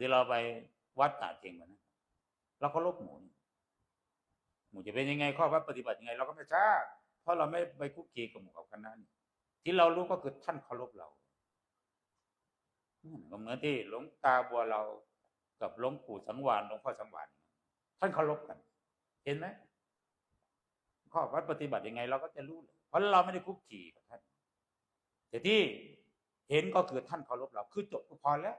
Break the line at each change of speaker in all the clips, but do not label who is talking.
ที่เราไปวัดตาดเจงวันนั้นเราก็ลบหมู่หมูจะเป็นยังไงข้อวัดปฏิบัติยังไง เราก็ไม่ทราบเพราะเราไม่ไปคุกคีกับหมู่กับคณะนี่ที่เรารู้ก็คือท่านเคารพเราก็เหมือนที่หลวงตาบัวเรากับหลวงปู่สังวานหลวงพ่อสังวานท่านเคารพกัน เห็นไหมข้อวัดปฏิบัติยังไง เราก็จะรู้เลยเพราะเราไม่ได้คุกคีกับท่านแต่ที่เห็นก็คือท่านเคารพเรา คือจบก็พอแล้ว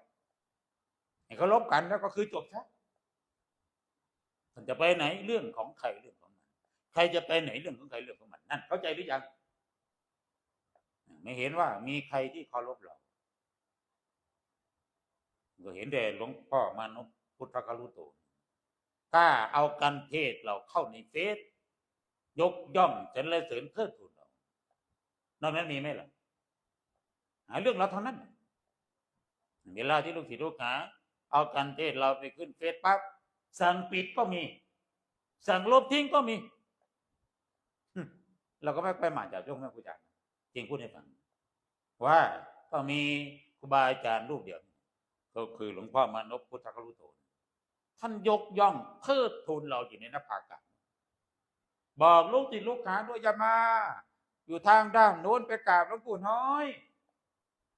ให้เคารพกันแล้วก็คือจบซะท่านจะไปไหนเรื่องของใครเรื่องของมัน ใครจะไปไหนเรื่องของใครเรื่องของมันนั่นเข้าใจหรือยังไม่เห็นว่ามีใครที่เคารพเราก็เห็นแต่หลวงพ่อมานพพุทธคารุโตกล้าเอากันเทศเราเข้าในเฟซยกย่องสรรเสริญเทิดทูนเรานอกนั้นมีไหมล่ะหาเรื่องเราเท่านั้น เวลาที่ลูกศิษย์ลูกหา เอากันเทศเราไปขึ้นเฟซปั๊บสั่งปิดก็มี สั่งลบทิ้งก็มี เราก็ไม่ไปหมาจากยกแม่ครูอาจารย์จริงพูดให้ฟัง ว่าก็มีครูบาอาจารย์รูปเดียว ก็คือหลวงพ่อมานพพุทธครุโตท่านยกย่องเทิดทูนเราอยู่ในน้าผากาบอกลูกติดลูกหาด้วยอย่ามา อยู่ทางด้านโน้นไปกราบหลวงปู่น้อย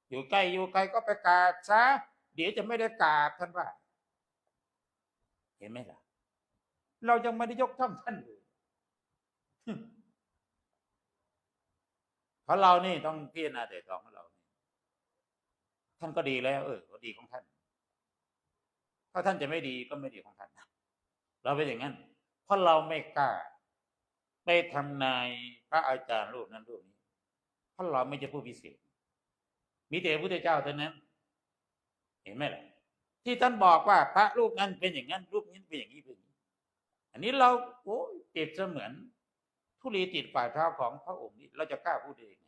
อยู่ใกล้อยู่ไกลก็ไปกราบซะ เดี๋ยวจะไม่ได้กราบท่านว่า เห็นไหมล่ะ เรายังไม่ได้ยกท่อมท่านเลยเพราะเรานี่ต้องพิจารณาแต่ตองของเราท่านก็ดีแล้ว เออก็ดีของท่าน ถ้าท่านจะไม่ดีก็ไม่ดีของท่านนะเราเป็นอย่างนั้น เพราะเราไม่กล้าไปทำนายพระอาจารย์รูปนั้นรูปนี้เพราะเราไม่ใช่ผู้พิเศษ มีแต่พระพุทธเจ้าเท่านั้น เห็นไหมล่ะที่ท่านบอกว่าพระรูปนั้นเป็นอย่างนั้นรูปนี้เป็นอย่างนี้เป็นอย่างนี้ อันนี้เราโอ้ยเปรียบเสมือนทุลีติดฝ่าเท้าของพระองค์นี้ เราจะกล้าพูดได้ยัง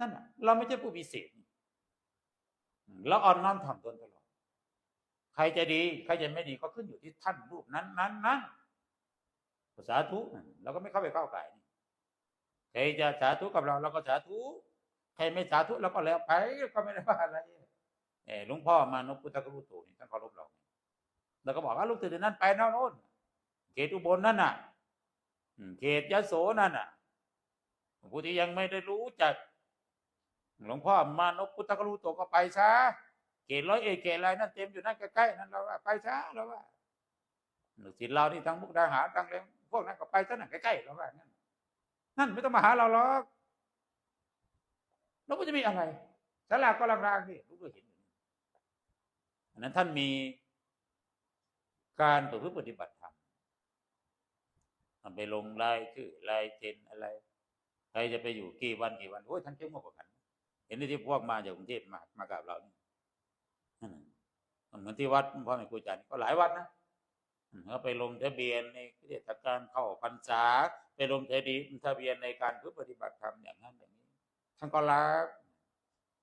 นั่นน่ะเราไม่ใช่ผู้พิเศษเราอ่อนน้อมถ่อมตนตลอดใครจะดีใครจะไม่ดีก็ขึ้นอยู่ที่ท่านรูปนั้นนั้นนั้นสาธุเราก็ไม่เข้าไปเข้าไก่ใครจะสาธุกับเราเราก็สาธุใครไม่สาธุเราก็แล้วไปก็ไม่ได้ว่าอะไร หลวงพ่อมานพุทธกรุโตนี่ท่านเคารพเราแล้วก็บอกว่าลูกตื่นนั้นไปน่นโน่นเขตอุบลนั่นน่ะเขตยโสนั่นน่ะผู้ที่ยังไม่ได้รู้จักหลวงพ่อมานพุทธกรุโตก็ไปซะเขตร้อยเอกเขตอะไรนั่นเต็มอยู่นั่นใกล้ๆนั่นเราว่าไปซะเราว่าลูกศิษย์เรานี่ทั้งมุกดาหารทั้งเลยพวกนั้นก็ไปซะนั่นใกล้ๆเราว่างั้นนั่นไม่ต้องมาหาเราหรอกเราก็จะมีอะไรสาราก็ลางๆนี่ลูกก็เห็น น,นั้นท่านมีการประพฤติปฏิบัติธรรมทำไปลงรายชื่อรายเซ็นอะไร ใครจะไปอยู่กี่วันกี่วันโอ้ยท่านเข้มงวดกว่ากัน เห็นที่พวกมาจากกรุงเทพมามากับเรานี่นั่นเหมือนที่วัดพ่อแม่ครูอาจารย์ก็หลายวัดนะอืมเขาไปลงทะเบียนในเทศกาลเข้าพรรษา ไปลงทะเบียนทะเบียนในการพึ่ปฏิบัติธรรมอย่างนั้นอย่างนี้ท่านก็รัก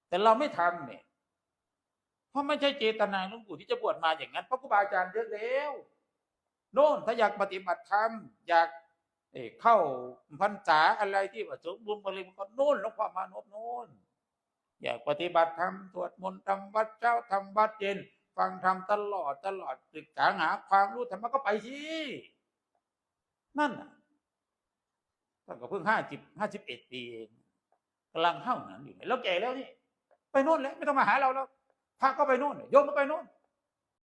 แต่เราไม่ทำเนี่ย ราะไม่ใช่เจตนาหลวงปู่ที่จะบวชมาอย่างนั้นเพราะครูบาอาจารย์เยอะแล้วโน่นถ้าอยากปฏิบัติธรรมอยากเข้าพรรษาอะไรที่ว่าสมบูรณ์บริบูรณ์ก็โน่นหลวงพ่อมานพโน่นอยากปฏิบัติธรรมสวดมนต์ทำวัดเช้าทำวัดเย็น ฟังธรรมตลอดตลอดศึกษาหาความรู้ธรรมะก็ไปสินั่นน่ะท่านก็เพิ่งห้าสิบห้าสิบเอ็ดปีเองกำลังเข้าหนันอยู่แล้วแก่แล้วนี่ ไปโน่นแล้วไม่ต้องมาหาเราแล้ว พระก็ไปโน่นโยมก็ไปโน่น